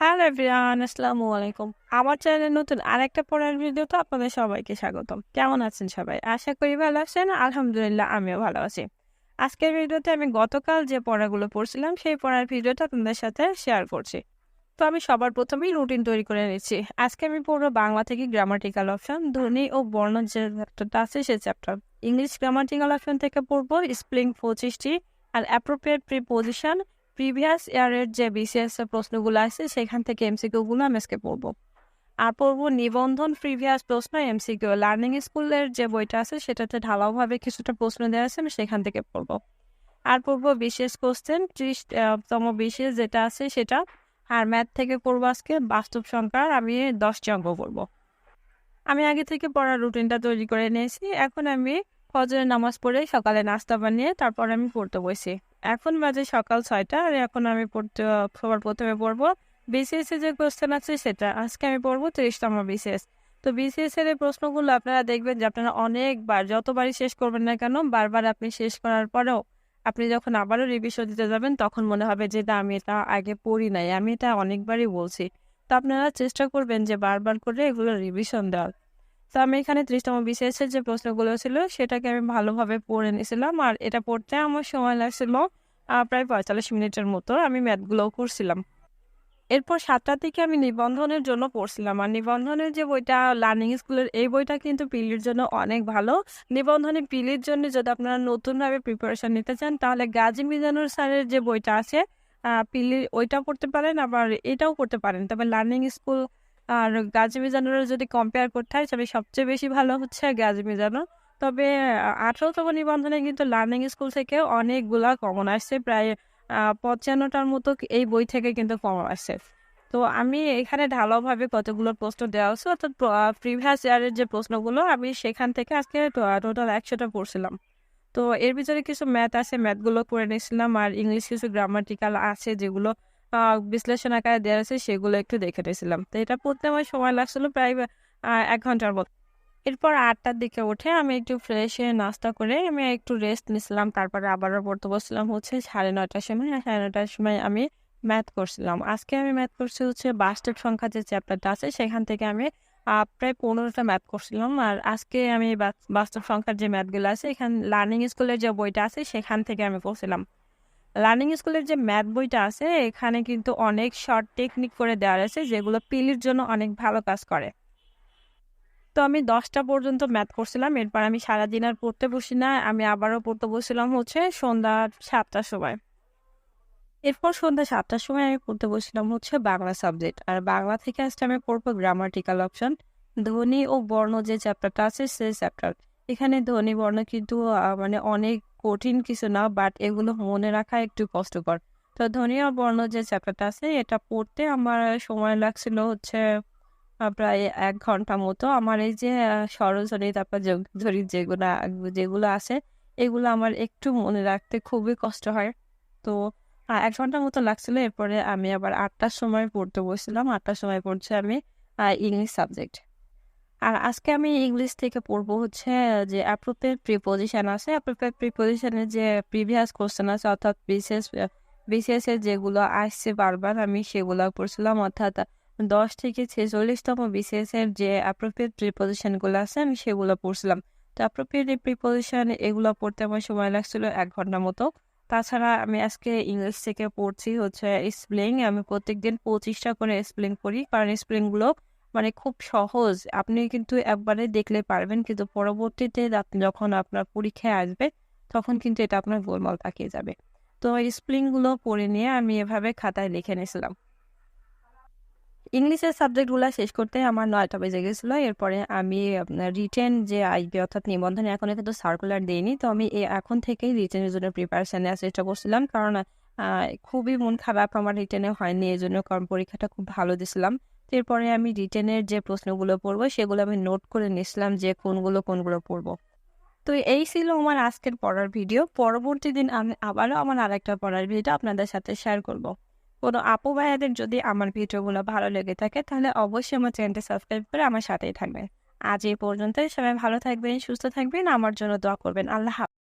Hello everyone, আসসালামু আলাইকুম। আমার চ্যানেলে নতুন আরেকটা পড়ার ভিডিওতে আপনাদের সবাইকে স্বাগতম। কেমন আছেন সবাই? আশা করি ভালো আছেন। আলহামদুলিল্লাহ, আমিও ভালো আছি। আজকের ভিডিওতে আমি গতকাল যে পড়াগুলো পড়ছিলাম, সেই পড়ার ভিডিওটা আপনাদের সাথে শেয়ার করছি। তো আমি সবার প্রথমেই রুটিন তৈরি করে নিচ্ছি। আজকে আমি পড়ব বাংলা থেকে গ্রামাটিক্যাল অপশন ধ্বনি ও বর্ণ যে চ্যাপ্টারটা আছে, সেই চ্যাপ্টার ইংলিশ গ্রামাটিক্যাল অপশন থেকে পড়ব স্প্লিং পঁচিশটি, আর অ্যাপ্রোপ্রিয়েট প্রিপোজিশন প্রিভিয়াস ইয়ারের যে বিসিএস এর প্রশ্নগুলো আছে, সেখান থেকে এমসিকিউগুলো আমি আজকে পড়ব। আর পড়ব নিবন্ধন প্রিভিয়াস প্রশ্ন এমসিকিউ লার্নিং স্কুলের যে বইটা আছে, সেটাতে ঢালাওভাবে কিছুটা প্রশ্ন দেওয়া আছে, আমি সেখান থেকে পড়ব। আর পড়ব বিশেষ কোশ্চেন ত্রিশ তম বিশেষ যেটা আছে সেটা। আর ম্যাথ থেকে পড়ব আজকে, বাস্তব সংখ্যার আমি দশটি অঙ্ক পড়ব। আমি আগে থেকে পড়ার রুটিনটা তৈরি করে নিয়েছি। এখন আমি ফজরের নামাজ পড়ে সকালে নাস্তা বানিয়ে তারপর আমি পড়তে বসি। এখন বাজে সকাল ছয়টা আর এখন আমি পড়তে, সবার প্রথমে পড়ব বিসিএস এর যে কোশ্চেন আছে সেটা। আজকে আমি পড়ব তিরিশতম বিসিএস তো বিসিএস এর এই প্রশ্নগুলো আপনারা দেখবেন যে আপনারা অনেকবার, যতবারই শেষ করবেন না কেন, বারবার আপনি শেষ করার পরেও আপনি যখন আবারও রিভিশন দিতে যাবেন, তখন মনে হবে যে না, আমি এটা আগে পড়ি নাই, আমি এটা অনেকবারই বলছি। তো আপনারা চেষ্টা করবেন যে বারবার করে এগুলো রিভিশন দেওয়ার। তো আমি এখানে ত্রিশতম বিসিএসের যে প্রশ্নগুলো ছিল, সেটাকে আমি ভালোভাবে পড়ে নিয়েছিলাম আর এটা পড়তে আমার সময় লাগছিল প্রায় পঁয়তাল্লিশ মিনিটের মতো আমি ম্যাথগুলোও করছিলাম। এরপর সাতটার দিকে আমি নিবন্ধনের জন্য পড়ছিলাম। আর নিবন্ধনের যে বইটা লার্নিং স্কুলের এই বইটা কিন্তু পিলির জন্য অনেক ভালো। নিবন্ধনে পিলির জন্য যদি আপনারা নতুনভাবে প্রিপারেশন নিতে চান, তাহলে গাজী মিজানুর স্যারের যে বইটা আছে পিলির ওইটাও পড়তে পারেন, আবার এটাও পড়তে পারেন। তবে লার্নিং স্কুল আর গাজী মিজানুরের যদি কম্পেয়ার করতে হয় তবে সবচেয়ে বেশি ভালো হচ্ছে গাজী মিজানুর। তবে আঠারোতম নিবন্ধনে কিন্তু লার্নিং স্কুল থেকে অনেকগুলা কমন আসছে। প্রায় পঞ্চান্নটার মতো এই বই থেকে কিন্তু কমন আসছে। তো আমি এখানে ঢালাওভাবে কতগুলো প্রশ্ন দেওয়া হচ্ছে, অর্থাৎ প্রিভিয়াস ইয়ারের যে প্রশ্নগুলো, আমি সেখান থেকে আজকে টোটাল একশোটা পড়ছিলাম। তো এর ভিতরে কিছু ম্যাথ আছে ম্যাথগুলো করে নিয়েছিলাম, আর ইংলিশ কিছু গ্রামাটিক্যাল আছে যেগুলো বিশ্লেষণ আকারে দেওয়া আছে, সেগুলো একটু দেখে নিয়েছিলাম। তো এটা পড়তে আমার সময় লাগছিল প্রায় এক ঘণ্টার মতো। এরপর আটটার দিকে উঠে আমি একটু ফ্রেশ হয়ে নাস্তা করে আমি একটু রেস্ট নিছিলাম। তারপরে আবারও পড়তে বসছিলাম হচ্ছে সাড়ে নয়টার সময়। সাড়ে নয়টার সময় আমি ম্যাথ করছিলাম। আজকে আমি ম্যাথ করছি হচ্ছে বাস্তব সংখ্যা যে চ্যাপ্টারটা আছে, সেখান থেকে আমি প্রায় পনেরোটা ম্যাথ করছিলাম। আর আজকে আমি বাস্তব সংখ্যার যে ম্যাথগুলো আছে, এখানে লার্নিং স্কুলের যে বইটা আছে, সেখান থেকে আমি করছিলাম লার্নিং স্কুলের যে ম্যাথ বইটা আছে, এখানে কিন্তু অনেক শর্ট টেকনিক করে দেওয়া আছে যেগুলো পিলির জন্য অনেক ভালো কাজ করে। তো আমি দশটা পর্যন্ত ম্যাথ করছিলাম। এরপর আমি সারাদিন আর পড়তে বসি না। আমি আবারও পড়তে বসছিলাম হচ্ছে সন্ধ্যা সাতটার সময়। এরপর সন্ধ্যা সাতটার সময় আমি পড়তে বসছিলাম হচ্ছে বাংলা সাবজেক্ট। আর বাংলা থেকে আসতে আমি পড়ব গ্রামাটিক্যাল অপশন ধ্বনি ও বর্ণ যে চ্যাপ্টারটা আছে সেই চ্যাপ্টার এখানে ধ্বনি, বর্ণ কিন্তু মানে অনেক কঠিন কিছু না বাট এগুলো মনে রাখা একটু কষ্টকর। তো ধ্বনি ও বর্ণ যে চ্যাপ্টারটা আছে, এটা পড়তে আমার সময় লাগছিল হচ্ছে প্রায় এক ঘণ্টা মতো আমার এই যে সরজনী তারপর যোগধরি যেগুলো যেগুলো আছে, এগুলো আমার একটু মনে রাখতে খুবই কষ্ট হয়। তো এক ঘণ্টার মতো লাগছিল, এরপরে আমি আবার আটটার সময় পড়তে বসছিলাম। আটটার সময় পড়ছে আমি ইংলিশ সাবজেক্ট। আর আজকে আমি ইংলিশ থেকে পড়ব হচ্ছে, যে অ্যাপ্রোপ্রিয়েট প্রিপোজিশন আছে। অ্যাপ্রোপ্রিয়েট প্রিপোজিশনের যে প্রিভিয়াস কোশ্চেন আছে, অর্থাৎ বিশেষ, বিশেষের যেগুলো আসছে বারবার, আমি সেগুলো পড়ছিলাম। অর্থাৎ দশ থেকে ছেচল্লিশতম বিসিএস এর যে অ্যাপ্রোপ্রিয়েট প্রিপোজিশনগুলো আছে, আমি সেগুলো পড়ছিলাম। তো অ্যাপ্রোপ্রিয়েট প্রিপোজিশন এগুলো পড়তে আমার সময় লাগছিল এক ঘণ্টা মতো। তাছাড়া আমি আজকে ইংলিশ থেকে পড়ছি হচ্ছে স্প্লিং আমি প্রত্যেকদিন পঁচিশটা করে স্প্লিং করি, কারণ স্প্লিংগুলো মানে খুব সহজ। আপনি কিন্তু একবারে দেখলে পারবেন, কিন্তু পরবর্তীতে যখন আপনার পরীক্ষায় আসবে, তখন কিন্তু এটা আপনার গোলমাল তাকিয়ে যাবে। তো স্প্লিংগুলো পড়ে নিয়ে আমি এভাবে খাতায় লিখে নিয়েছিলাম। ইংলিশের সাবজেক্টগুলো শেষ করতে আমার নয়টা বেজে গেছিল। এরপরে আমি রিটেন যে আইবি অর্থাৎ নিবন্ধনে এখনও কিন্তু সার্কুলার দিইনি। তো আমি এখন থেকেই রিটেনের জন্য প্রিপারেশন নেওয়ার চেষ্টা করছিলাম। কারণ খুবই মন খারাপ আমার রিটেনে হয়নি এই জন্য কারণ পরীক্ষাটা খুব ভালো দিছিলাম। এরপরে আমি রিটেনের যে প্রশ্নগুলো পড়ব, সেগুলো আমি নোট করে নিয়েছিলাম যে কোনগুলো কোনগুলো পড়ব। তো এই ছিল আমার আজকের পড়ার ভিডিও পরবর্তী দিন আমি আবারও আমার আরেকটা পড়ার ভিডিও আপনাদের সাথে শেয়ার করব। কোনো আপু ভাইয়াদের যদি আমার ভিডিওগুলো ভালো লেগে থাকে, তাহলে অবশ্যই আমার চ্যানেলটি সাবস্ক্রাইব করে আমার সাথেই থাকবেন। আজ এই পর্যন্ত সবাই ভালো থাকবেন, সুস্থ থাকবেন। আমার জন্য দোয়া করবেন। আল্লাহ